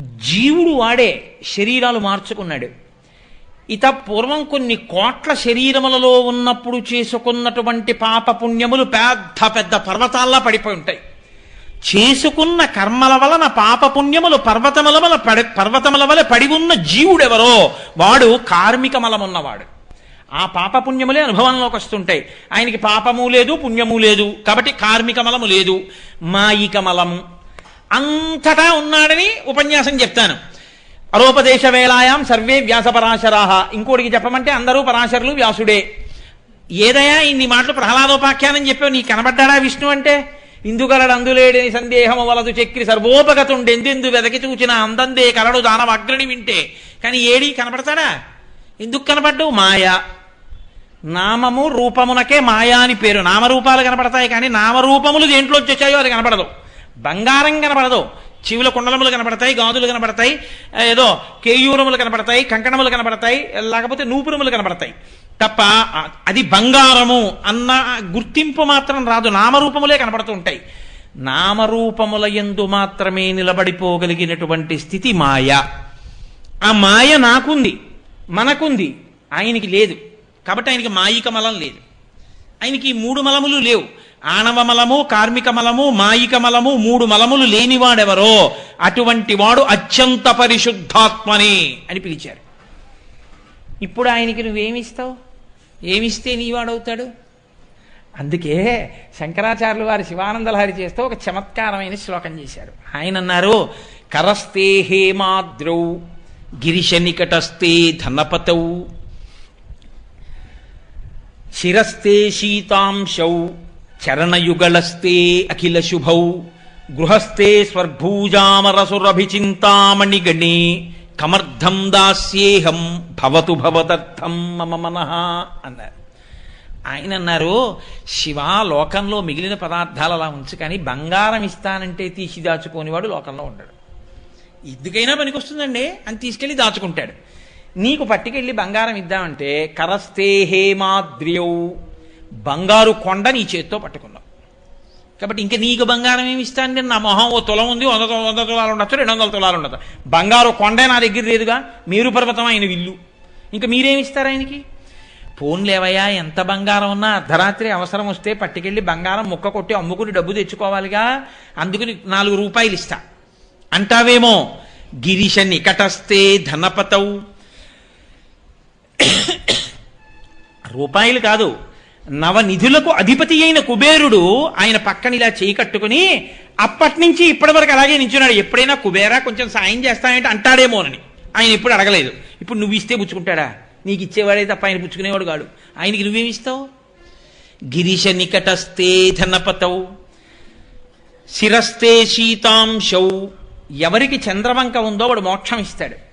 జీవుడు వాడే శరీరాలు మార్చుకున్నాడు. ఇత పూర్వం కొన్ని కోట్ల శరీరములలో ఉన్నప్పుడు చేసుకున్నటువంటి పాప పుణ్యములు పెద్ద పెద్ద పర్వతాల్లా పడిపోయి ఉంటాయి. చేసుకున్న కర్మల వలన పాప పుణ్యములు పర్వతముల వల పడి పర్వతముల వల పడి ఉన్న జీవుడెవరో వాడు కార్మిక మలమున్నవాడు. ఆ పాప పుణ్యములే అనుభవంలోకి వస్తుంటాయి. ఆయనకి పాపము లేదు పుణ్యము లేదు. కాబట్టి కార్మిక మలము లేదు. మాయిక మలము. అంతటా ఉన్నాడని ఉపన్యాసం చెప్తాను. అరోపదేశ వేళాయాం సర్వే వ్యాస పరాశరాహ ఇంకోటికి చెప్పమంటే అందరూ పరాశరులు వ్యాసుడే. ఏదయా ఇన్ని మాటలు ప్రహ్లాదోపాఖ్యానం చెప్పావు నీ కనబడ్డాడా విష్ణు అంటే? ఇందుగలడు అందులేడని సందేహము వలదు చక్రి సర్వోపగతుండెందెందు వెదకి చూచిన అందందే కలడు దానవగ్రని వింటే. కానీ ఏడి కనబడతాడా? ఎందుకు కనబడ్డు? మాయ. నామము రూపమునకే మాయా అని పేరు. నామరూపాలు కనపడతాయి కానీ నామరూపములు దేంట్లో వచ్చాయో అది కనపడదు బంగారం కనపడదు. చెవుల కుండలములు కనపడతాయి గాజులు కనపడతాయి ఏదో కేయూరములు కనపడతాయి కంకణములు కనపడతాయి లేకపోతే నూపురములు కనపడతాయి. తప్ప అది బంగారము అన్న గుర్తింపు మాత్రం రాదు. నామరూపములే కనపడుతూ ఉంటాయి. నామరూపముల ఎందు మాత్రమే నిలబడిపోగలిగినటువంటి స్థితి మాయ. ఆ మాయ నాకుంది మనకుంది ఆయనకి లేదు. కాబట్టి ఆయనకి మాయిక మలం లేదు. ఆయనకి మూడు మలములు లేవు. ఆణవమలము కార్మికమలము మాయికమలము మూడు మలములు లేనివాడెవరో అటువంటి వాడు అత్యంత పరిశుద్ధాత్మని అని పిలిచారు. ఇప్పుడు ఆయనకి నువ్వేమిస్తావు? ఏమిస్తే నీవాడవుతాడు? అందుకే శంకరాచార్యులు వారి శివానందలహరి చేస్తూ ఒక చమత్కారమైన శ్లోకం చేశారు. ఆయన అన్నారు కరస్తే హేమాద్రౌ గిరిశ నికటస్తే ధనపతౌ శిరస్తే శీతాంశౌ చరణయుగళస్తే అఖిల శుభౌ గృహస్థే స్వర్భూజామరసురభిచింతామణిగణే కమర్థం దాస్యేహం భవతు భవదర్థం మమ మనః అన్నారు. ఆయన అన్నారు శివ లోకంలో మిగిలిన పదార్థాలు అలా ఉంచు కానీ బంగారం ఇస్తానంటే తీసి దాచుకోనివాడు లోకంలో ఉండడు. ఎందుకైనా పనికొస్తుందండి? అని తీసుకెళ్ళి దాచుకుంటాడు. నీకు పట్టుకెళ్ళి బంగారం ఇద్దామంటే కరస్తే హేమాద్రియౌ బంగారు కొండ నీ చేత్తో పట్టుకున్నావు. కాబట్టి ఇంకా నీకు బంగారం ఏమి ఇస్తాను నా మొహం ఓ తులం ఉంది వంద వంద తులాలు ఉండొచ్చు రెండు వందల తులాలు ఉండదు బంగారు కొండే నా దగ్గర లేదుగా మీరు పర్వతం ఆయన విల్లు ఇంకా మీరేమి ఇస్తారు ఆయనకి? పోన్లేవయ్యా ఎంత బంగారం ఉన్నా అర్ధరాత్రి అవసరం వస్తే పట్టుకెళ్ళి బంగారం ముక్క కొట్టి అమ్ముకుని డబ్బు తెచ్చుకోవాలిగా అందుకుని నాలుగు రూపాయలు ఇస్తా. అంటావేమో గిరీశ నికటస్తే ధనపతవు. రూపాయలు కాదు నవనిధులకు అధిపతి అయిన కుబేరుడు ఆయన పక్కన ఇలా చేయి కట్టుకుని అప్పటి నుంచి ఇప్పటి వరకు అలాగే నించున్నాడు. ఎప్పుడైనా కుబేరా కొంచెం సాయం చేస్తానంటే అంటాడేమోనని. ఆయన ఎప్పుడు అడగలేదు. ఇప్పుడు నువ్వు ఇస్తే పుచ్చుకుంటాడా? నీకు ఇచ్చేవాడే తప్ప ఆయన పుచ్చుకునేవాడు కాడు. ఆయనకి నువ్వేమి ఇస్తావు? గిరీశ నికటస్తే ధనపతౌ. శిరస్తే శీతాంశౌ. ఎవరికి చంద్రవంక ఉందో వాడు మోక్షం ఇస్తాడు.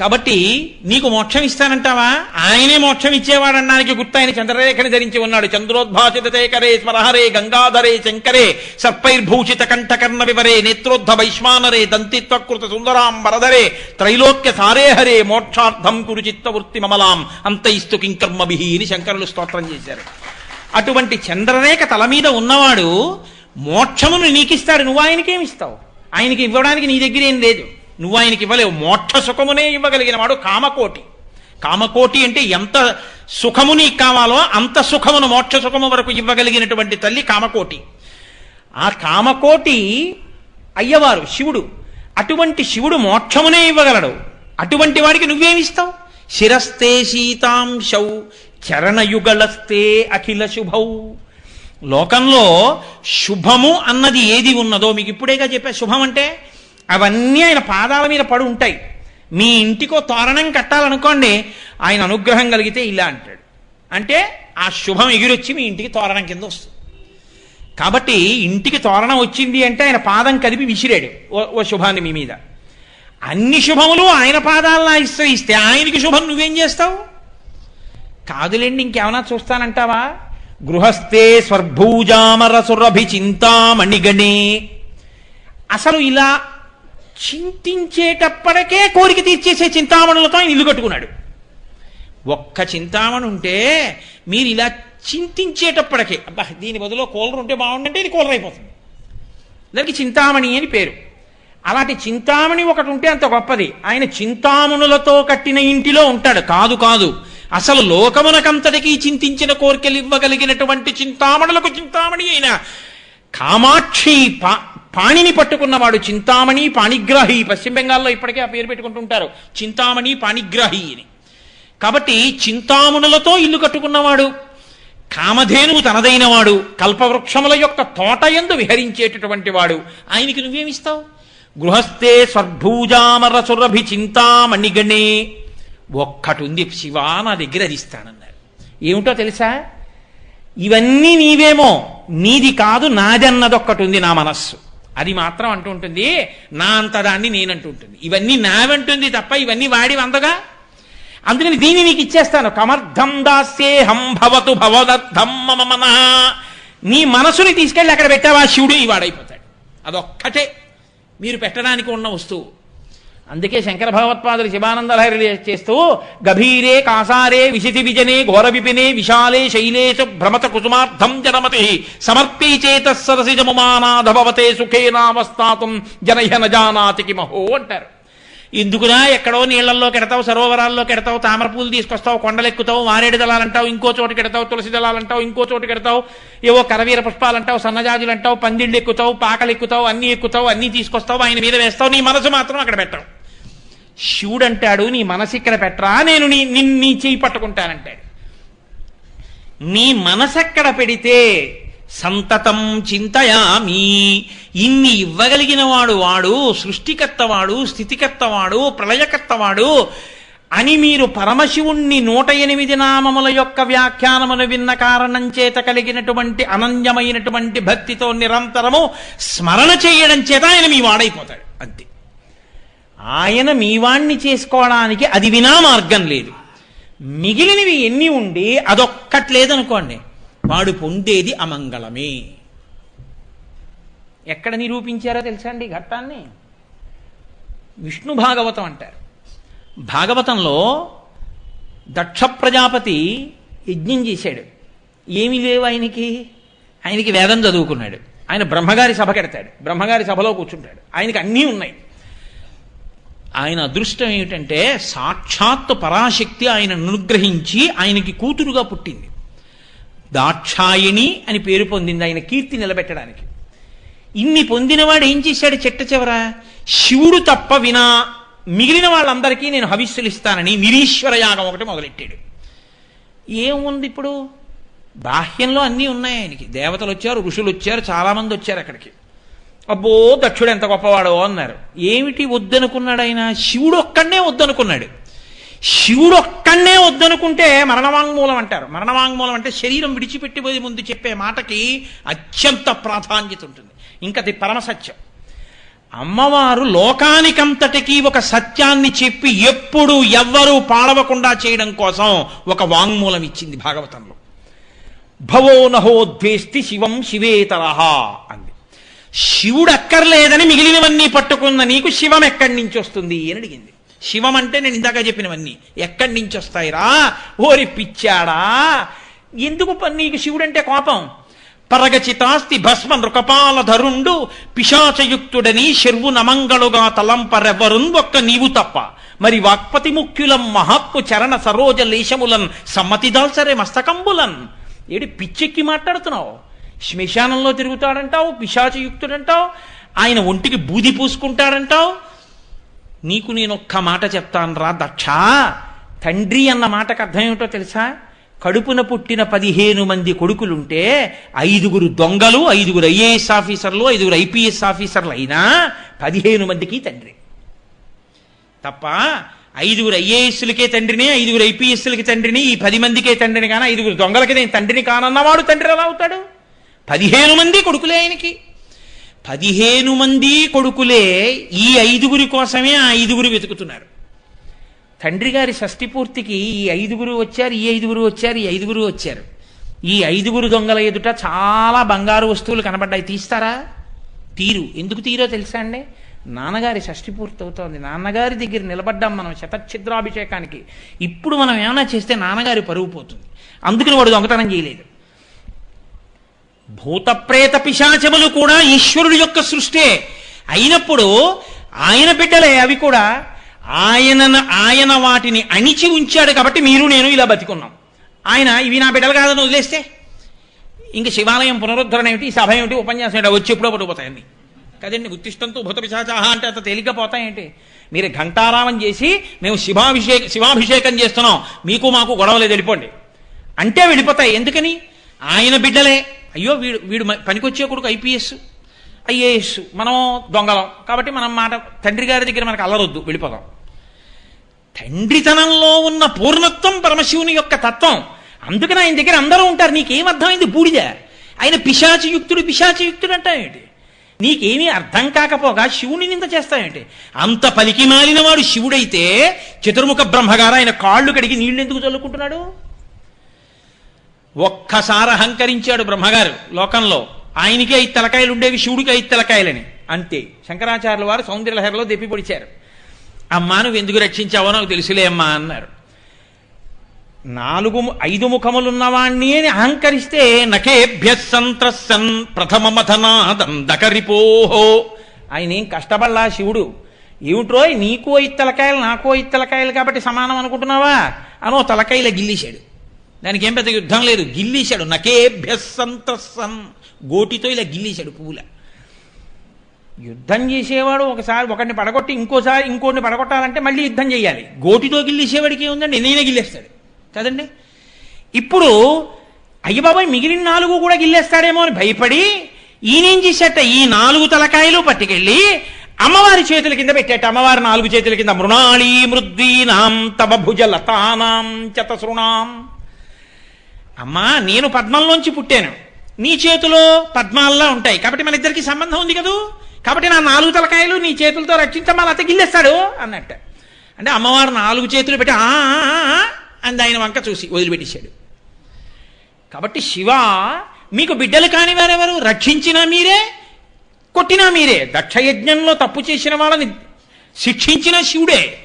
కాబట్టి నీకు మోక్షం ఇస్తానంటావా? ఆయనే మోక్షం ఇచ్చేవాడన్నానికి గుర్తు ఆయన చంద్రరేఖని ధరించి ఉన్నాడు. చంద్రోద్భాసితేకరే స్మరహరే గంగాధరే శంకరే సర్పైర్భూషిత కంఠకర్ణ వివరే నేత్రోద్ధ వైశ్వానరే దంతిత్వకృత సుందరాం వరదరే త్రైలోక్య సారేహరే మోక్షార్థం కురు చిత్తవృత్తి మమలాం అంతయిస్తు కింకర్మభి అని శంకరులు స్తోత్రం చేశారు. అటువంటి చంద్రరేఖ తల మీద ఉన్నవాడు మోక్షమును నీకిస్తాడు. నువ్వు ఆయనకేమిస్తావు ఆయనకి ఇవ్వడానికి నీ దగ్గర ఏం లేదు. నువ్వు ఆయనకి ఇవ్వలేవు. మోక్ష సుఖమునే ఇవ్వగలిగిన వాడు కామకోటి. కామకోటి అంటే ఎంత సుఖము నీకు కావాలో అంత సుఖమును మోక్ష సుఖము వరకు ఇవ్వగలిగినటువంటి తల్లి కామకోటి. ఆ కామకోటి అయ్యవారు శివుడు. అటువంటి శివుడు మోక్షమునే ఇవ్వగలడు. అటువంటి వాడికి నువ్వేమిస్తావు శిరస్తే శీతాంశౌ చరణయుగళస్తే అఖిల శుభౌ. లోకంలో శుభము అన్నది ఏది ఉన్నదో మీకు ఇప్పుడేగా చెప్పా. శుభం అంటే అవన్నీ ఆయన పాదాల మీద పడి ఉంటాయి. మీ ఇంటికో తోరణం కట్టాలనుకోండి ఆయన అనుగ్రహం కలిగితే ఇలా అంటాడు. అంటే ఆ శుభం ఎగిరొచ్చి మీ ఇంటికి తోరణం కింద వస్తుంది. కాబట్టి ఇంటికి తోరణం వచ్చింది అంటే ఆయన పాదం కదిపి విసిరాడు ఓ ఓ శుభాన్ని మీ మీద. అన్ని శుభములు ఆయన పాదాలను ఆశ్రయిస్తే ఆయనకి శుభం నువ్వేం చేస్తావు? కాదులేండి ఇంకేమైనా చూస్తానంటావా? గృహస్థే స్వర్భూజామరసురభి చింతామణిగణే అసలు ఇలా చింతించేటప్పటికే కోరిక తీర్చేసే చింతామణులతో ఆయన ఇల్లు కట్టుకున్నాడు. ఒక్క చింతామణి ఉంటే మీరు ఇలా చింతించేటప్పటికే అబ్బా దీని బదులు కూలర్ ఉంటే బాగుండంటే ఇది కూలర్ అయిపోతుంది. దానికి చింతామణి అని పేరు. అలాంటి చింతామణి ఒకటి ఉంటే అంత గొప్పది. ఆయన చింతామణులతో కట్టిన ఇంటిలో ఉంటాడు. కాదు కాదు. అసలు లోకమునకంతటికీ చింతించిన కోరికలు ఇవ్వగలిగినటువంటి చింతామణులకు చింతామణి అయిన కామాక్షి పా పాణిని పట్టుకున్నవాడు చింతామణి పాణిగ్రాహి. పశ్చిమ బెంగాల్లో ఇప్పటికే ఆ పేరు పెట్టుకుంటుంటారు చింతామణి పాణిగ్రాహి అని. కాబట్టి చింతామణులతో ఇల్లు కట్టుకున్నవాడు కామధేనువు తనదైనవాడు కల్పవృక్షముల యొక్క తోట ఎందు విహరించేటటువంటి వాడు. ఆయనకి నువ్వేమిస్తావు గృహస్థే స్వర్భూజామరసురభి చింతామణిగణే. ఒక్కటి ఉంది శివ నా దగ్గర అది ఇస్తానన్నారు. ఏమిటో తెలుసా? ఇవన్నీ నీవేమో నీది కాదు నాదన్నదొక్కటి ఉంది నా మనస్సు. అది మాత్రం అంటూ ఉంటుంది. నా అంత దాన్ని నేనంటూ ఉంటుంది. ఇవన్నీ నావంటుంది తప్ప ఇవన్నీ వాడి వందగా? అందుకని దీన్ని నీకు ఇచ్చేస్తాను. కమర్థం దాస్యేహం భవతు భవదర్థం మమ మన నీ మనసుని తీసుకెళ్ళి అక్కడ పెట్టావా? శివుడు ఈ వాడైపోతాడు అదొక్కటే. మీరు పెట్టడానికి ఉన్న వస్తువు. అందుకే శంకర భగవత్పాదులు శివానందలహరి చేస్తూ గభీరే కాసారే విశితి విజనే ఘోర విపినే విశాలే శైలేశ భ్రమత కుసుమార్థం జనమతి సమర్పీ చేత సరసి సరసిజముమానాధభవతే సుఖేనావస్థాతం జనహ్య నజానాతికి మహో అంటారు. ఎందుకునా ఎక్కడో నీళ్ళలో కెడతావు సరోవరాల్లో కెడతావు తామర పూలు తీసుకొస్తావు కొండలెక్కుతావు మారేడు దళాలంటావు ఇంకో చోటు కెడతావు తులసి దళాలంటావు ఇంకో చోటు కెడతావు ఏవో కరవీర పుష్పాలంటావు సన్నజాజులు అంటావు పందిళ్ళు ఎక్కుతావు పాకలు ఎక్కుతావు అన్ని ఎక్కుతావు అన్ని తీసుకొస్తావు ఆయన మీద వేస్తావు నీ మనసు మాత్రం అక్కడ పెట్టావు. శివుడు అంటాడు నీ మనసు ఇక్కడ పెట్టరా నేను నీ నిన్ను నీ చేయి పట్టుకుంటానంటాడు. నీ మనసెక్కడ పెడితే సంతతం చింతయామి. ఇన్ని ఇవ్వగలిగిన వాడు వాడు సృష్టికర్తవాడు స్థితికర్తవాడు ప్రళయకర్తవాడు అని మీరు పరమశివుణ్ణి నూట ఎనిమిది నామముల యొక్క వ్యాఖ్యానమును విన్న కారణం చేత కలిగినటువంటి అనన్యమైనటువంటి భక్తితో నిరంతరము స్మరణ చేయడం చేత ఆయన మీ వాడైపోతాడు. అంతే. ఆయన మీ వాణ్ణి చేసుకోవడానికి అది వినా మార్గం లేదు. మిగిలినవి ఎన్ని ఉండి అదొక్కట్లేదనుకోండి వాడు పొందేది అమంగళమే. ఎక్కడ నిరూపించారో తెలుసా అండి ఈ ఘట్టాన్ని? విష్ణు భాగవతం అంటారు. భాగవతంలో దక్ష ప్రజాపతి యజ్ఞం చేశాడు. ఏమి లేవు ఆయనకి? ఆయనకి వేదం చదువుకున్నాడు. ఆయన బ్రహ్మగారి సభ కెడతాడు. బ్రహ్మగారి సభలో కూర్చుంటాడు. ఆయనకి అన్నీ ఉన్నాయి. ఆయన అదృష్టం ఏమిటంటే సాక్షాత్తు పరాశక్తి ఆయన అనుగ్రహించి ఆయనకి కూతురుగా పుట్టింది. దాక్షాయిణి అని పేరు పొందింది ఆయన కీర్తి నిలబెట్టడానికి. ఇన్ని పొందినవాడు ఏం చేశాడు చెట్ట చివర? శివుడు తప్ప వినా మిగిలిన వాళ్ళందరికీ నేను హవిస్సులు ఇస్తానని నిరీశ్వర యాగం ఒకటి మొదలెట్టాడు. ఏముంది ఇప్పుడు? బాహ్యంలో అన్నీ ఉన్నాయి ఆయనకి. దేవతలు వచ్చారు ఋషులు వచ్చారు చాలామంది వచ్చారు అక్కడికి. అబ్బో దక్షుడు ఎంత గొప్పవాడో అన్నారు. ఏమిటి వద్దనుకున్నాడు ఆయన? శివుడు ఒక్కడే వద్దనుకున్నాడు. శివుడు ఒక్కడే వద్దనుకుంటే మరణవాంగ్మూలం అంటారు. మరణవాంగ్మూలం అంటే శరీరం విడిచిపెట్టిపోయే ముందు చెప్పే మాటకి అత్యంత ప్రాధాన్యత ఉంటుంది. ఇంకది పరమసత్యం అమ్మవారు లోకానికంతటికీ ఒక సత్యాన్ని చెప్పి ఎప్పుడు ఎవ్వరూ పాడవకుండా చేయడం కోసం ఒక వాంగ్మూలం ఇచ్చింది భాగవతంలో. భవో నహోద్వేస్తి శివం శివేతరహ అంది. శివుడు అక్కర్లేదని మిగిలినవన్నీ పట్టుకున్న నీకు శివం ఎక్కడి నుంచి వస్తుంది అని అడిగింది. శివం అంటే నేను ఇందాక చెప్పినవన్నీ. ఎక్కడి నుంచి వస్తాయిరా? ఓరి పిచ్చాడా? ఎందుకు నీకు శివుడు అంటే కోపం? పరగచితాస్తి భస్మ నృకపాల ధరుండు పిశాచయుక్తుడని శర్వు నమంగళుగా తలంపరెవరున్ ఒక్క నీవు తప్ప. మరి వాక్పతి ముఖ్యులం మహక్కు చరణ సరోజ లేశములన్ సమ్మతిదాల్సరే మస్తకంబులన్. ఏడి పిచ్చెక్కి మాట్లాడుతున్నావు? శ్మశానంలో తిరుగుతాడంటావు? పిశాచయుక్తుడంటావు? ఆయన ఒంటికి బూది పూసుకుంటాడంటావు? నీకు నేను ఒక్క మాట చెప్తాను రా దక్ష. తండ్రి అన్న మాటకు అర్థం ఏమిటో తెలుసా? కడుపున పుట్టిన పదిహేను మంది కొడుకులుంటే ఐదుగురు దొంగలు ఐదుగురు ఐఏఎస్ ఆఫీసర్లు ఐదుగురు ఐపీఎస్ ఆఫీసర్లు అయినా పదిహేను మందికి తండ్రి. తప్ప ఐదుగురు ఐఏఎస్లకే తండ్రిని ఐదుగురు ఐపీఎస్లకి తండ్రిని ఈ పది మందికే తండ్రిని కానీ ఐదుగురు దొంగలకి నేను తండ్రిని కానన్నవాడు తండ్రి ఎలా అవుతాడు? పదిహేను మంది కొడుకులే ఆయనకి. పదిహేను మంది కొడుకులే ఈ ఐదుగురి కోసమే ఆ ఐదుగురు వెతుకుతున్నారు. తండ్రి గారి షష్టి పూర్తికి ఈ ఐదుగురు వచ్చారు ఈ ఐదుగురు వచ్చారు ఈ ఐదుగురు వచ్చారు. ఈ ఐదుగురు దొంగల ఎదుట చాలా బంగారు వస్తువులు కనబడ్డాయి. తీస్తారా? తీరు. ఎందుకు తీరో తెలుసా అండి? నాన్నగారి షష్టి పూర్తి అవుతోంది నాన్నగారి దగ్గర నిలబడ్డాం మనం శతఛిద్రాభిషేకానికి ఇప్పుడు మనం ఏమైనా చేస్తే నాన్నగారి పరువు పోతుంది. అందుకని వాడు దొంగతనం చేయలేదు. భూతప్రేత పిశాచములు కూడా ఈశ్వరుడు యొక్క సృష్టే. అయినప్పుడు ఆయన బిడ్డలే అవి కూడా ఆయన ఆయన వాటిని అణిచి ఉంచాడు కాబట్టి మీరు నేను ఇలా బతికున్నాం. ఆయన ఇవి నా బిడ్డలు కాదని వదిలేస్తే? ఇంక శివాలయం పునరుద్ధరణ ఏమిటి? సభ ఏమిటి? ఉపన్యాసం ఏమిటి? వచ్చి ఎప్పుడో పడిపోతాయండి కదండి ఉత్తిష్టంతో భూత పిశాచాహ అంటే అంత తేలిగ్గా పోతాయేంటి మీరు ఘంటారామం చేసి మేము శివాభిషేక శివాభిషేకం చేస్తున్నాం. మీకు మాకు గొడవలేదు వెళ్ళిపోండి. అంటే వెళ్ళిపోతాయి. ఎందుకని? ఆయన బిడ్డలే. అయ్యో వీడు వీడు పనికొచ్చే కొడుకు ఐపీఎస్ ఐఏఎస్ మనం దొంగలం. కాబట్టి మనం మాట తండ్రి గారి దగ్గర మనకు అల్లరొద్దు. వెళ్ళిపోదాం. తండ్రితనంలో ఉన్న పూర్ణత్వం పరమశివుని యొక్క తత్వం. అందుకని ఆయన దగ్గర అందరూ ఉంటారు. నీకేం అర్థమైంది బూడిద? ఆయన పిశాచియుక్తుడు పిశాచియుక్తుడు అంటావేంటి నీకేమీ అర్థం కాకపోగా శివుని నింద చేస్తావేంటి అంత పలికి మాలిన వాడు శివుడైతే చతుర్ముఖ బ్రహ్మగారు ఆయన కాళ్ళు కడిగి నీళ్ళు ఎందుకు చల్లుకుంటున్నాడు? ఒక్కసారి అహంకరించాడు బ్రహ్మగారు లోకంలో. ఆయనకే ఐదు తలకాయలు ఉండేవి శివుడికి ఐదు తలకాయలని. అంతే. శంకరాచార్యుల వారు సౌందర్యలహరిలో దెప్పిపొడిచారు అమ్మా నువ్వు ఎందుకు రక్షించావో నాకు తెలుసులే అమ్మా అన్నారు. నాలుగు ము- ఐదు ముఖములున్నవాణ్ణి అని అహంకరిస్తే నకేభ్యసంత్రసన్ ప్రథమ మథనాదం ఆయన ఏం కష్టపడలా శివుడు? ఏమిట్రోయ్ నీకో ఐదు తలకాయలు నాకో ఐదు తలకాయలు కాబట్టి సమానం అనుకుంటున్నావా? అనో తలకాయల గిల్లిశాడు. దానికి ఏం పెద్ద యుద్ధం లేదు. గిల్లీశాడు. నకేభ్య గోటితో ఇలా గిల్లీశాడు పువ్వుల యుద్ధం చేసేవాడు ఒకసారి ఒకరిని పడగొట్టి ఇంకోసారి ఇంకోటిని పడగొట్టాలంటే మళ్ళీ యుద్ధం చేయాలి. గోటితో గిల్లేసేవాడికి ఏముందండి? నేనే గిల్లేస్తాడు. కదండి? ఇప్పుడు అయ్యబాబాయ్ మిగిలిన నాలుగు కూడా గిల్లేస్తాడేమో అని భయపడి ఈయనేం చేసేట ఈ నాలుగు తలకాయలు పట్టుకెళ్ళి అమ్మవారి చేతుల కింద పెట్టేట. అమ్మవారి నాలుగు చేతుల కింద మృణాళీ మృద్వీనాం తమ భుజ లతానాం చతసృణాం. అమ్మా నేను పద్మంలోంచి పుట్టాను. నీ చేతిలో పద్మాల్లా ఉంటాయి. కాబట్టి మన ఇద్దరికి సంబంధం ఉంది కదూ? కాబట్టి నా నాలుగు తలకాయలు నీ చేతులతో రక్షించమా అత గిల్లేస్తాడు అన్నట్ట. అంటే అమ్మవారు నాలుగు చేతులు పెట్టి ఆ" అంది ఆయన వంక చూసి వదిలిపెట్టేశాడు. కాబట్టి శివ మీకు బిడ్డలు కాని వారెవరు? రక్షించినా మీరే కొట్టినా మీరే. దక్షయజ్ఞంలో తప్పు చేసిన వాళ్ళని శిక్షించిన శివుడే.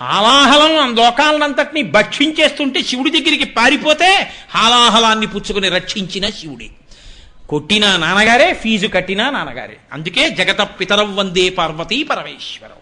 హాలాహలం లోకాలనంతటిని భక్షించేస్తుంటే శివుడి దగ్గరికి పారిపోతే హాలాహలాన్ని పుచ్చుకుని రక్షించిన శివుడే. కొట్టిన నాన్నగారే ఫీజు కట్టిన నాన్నగారే. అందుకే జగత పితరం వందే పార్వతీ పరమేశ్వరం.